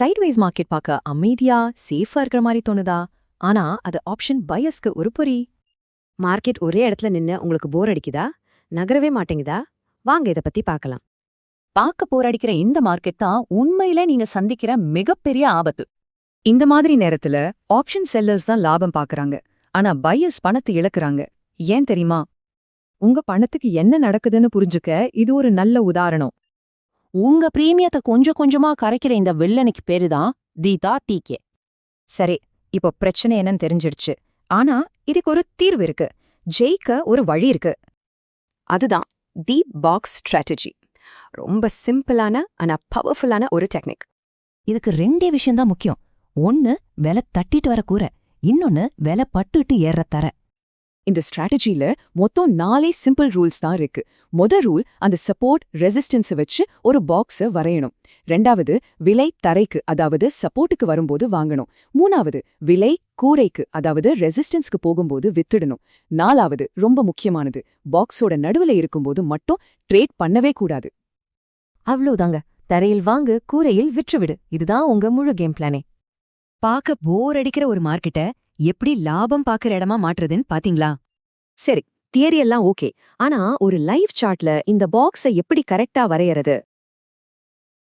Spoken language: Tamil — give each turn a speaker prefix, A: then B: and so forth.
A: சைட்வைஸ் மார்க்கெட் பார்க்க அமைதியா சேஃபா இருக்கிற மாதிரி தோணுதா? ஆனா அது ஆப்ஷன் பயஸ்க்கு ஒரு பொறி.
B: மார்க்கெட் ஒரே இடத்துல நின்னு உங்களுக்கு போர் அடிக்குதா? நகரவே மாட்டேங்குதா? வாங்க இத பத்தி பார்க்கலாம்.
C: பார்க்க போரடிக்கிற இந்த மார்க்கெட் தான் உண்மையிலே நீங்க சந்திக்கிற மிகப்பெரிய ஆபத்து.
A: இந்த மாதிரி நேரத்துல ஆப்ஷன் செல்லர்ஸ் தான் லாபம் பாக்குறாங்க ஆனா பையர்ஸ் பணத்தை இழக்குறாங்க. ஏன் தெரியுமா? உங்க பணத்துக்கு என்ன நடக்குதுன்னு புரிஞ்சுக்க இது ஒரு நல்ல உதாரணம்.
C: உங்க பிரீமியத்தை கொஞ்சம் கொஞ்சமா கரைக்கிற இந்த வில்லனுக்கு பேரு தான் தீதா டிகே.
A: சரி இப்போ பிரச்சனை என்னன்னு தெரிஞ்சிடுச்சு. ஆனா இதுக்கு ஒரு தீர்வு இருக்கு. ஜெயிக்க ஒரு வழி இருக்கு.
B: அதுதான் தி பாக்ஸ் ஸ்ட்ராட்டஜி. ரொம்ப சிம்பிளான ஆனா பவர்ஃபுல்லான ஒரு டெக்னிக்.
D: இதுக்கு ரெண்டே விஷயம்தான் முக்கியம். ஒன்னு விலை தட்டிட்டு வர கூரை. இன்னொன்னு விலை பட்டுட்டு ஏற தர.
A: இந்த ஸ்ட்ராட்டஜில மொத்தம் நாலே சிம்பிள் ரூல்ஸ் தான் இருக்கு. மொத ரூல் அந்த சப்போர்ட் ரெசிஸ்டன்ஸை வச்சு ஒரு பாக்ஸ வரையணும். ரெண்டாவது விலை தரைக்கு அதாவது சப்போர்ட்டுக்கு வரும்போது வாங்கணும். மூணாவது விலை கூரைக்கு அதாவது ரெசிஸ்டன்ஸ்க்கு போகும்போது வித்துடணும். நாலாவது ரொம்ப முக்கியமானது பாக்ஸோட நடுவுல இருக்கும்போது மட்டும் ட்ரேட் பண்ணவே கூடாது.
D: அவ்வளவுதாங்க. தரையில் வாங்கு கூரையில் விற்றுவிடு. இதுதான் உங்க முழு கேம் பிளானே
A: பாக்க போர் அடிக்கிற ஒரு மார்க்கெட்ட எப்படி லாபம் பாக்குற இடமா மாற்றுதுன்னு பாத்தீங்களா?
B: சரி தியரி எல்லாம் ஓகே. ஆனா ஒரு லைவ் சார்ட்ல இந்த பாக்ஸை எப்படி கரெக்டா வரையறது?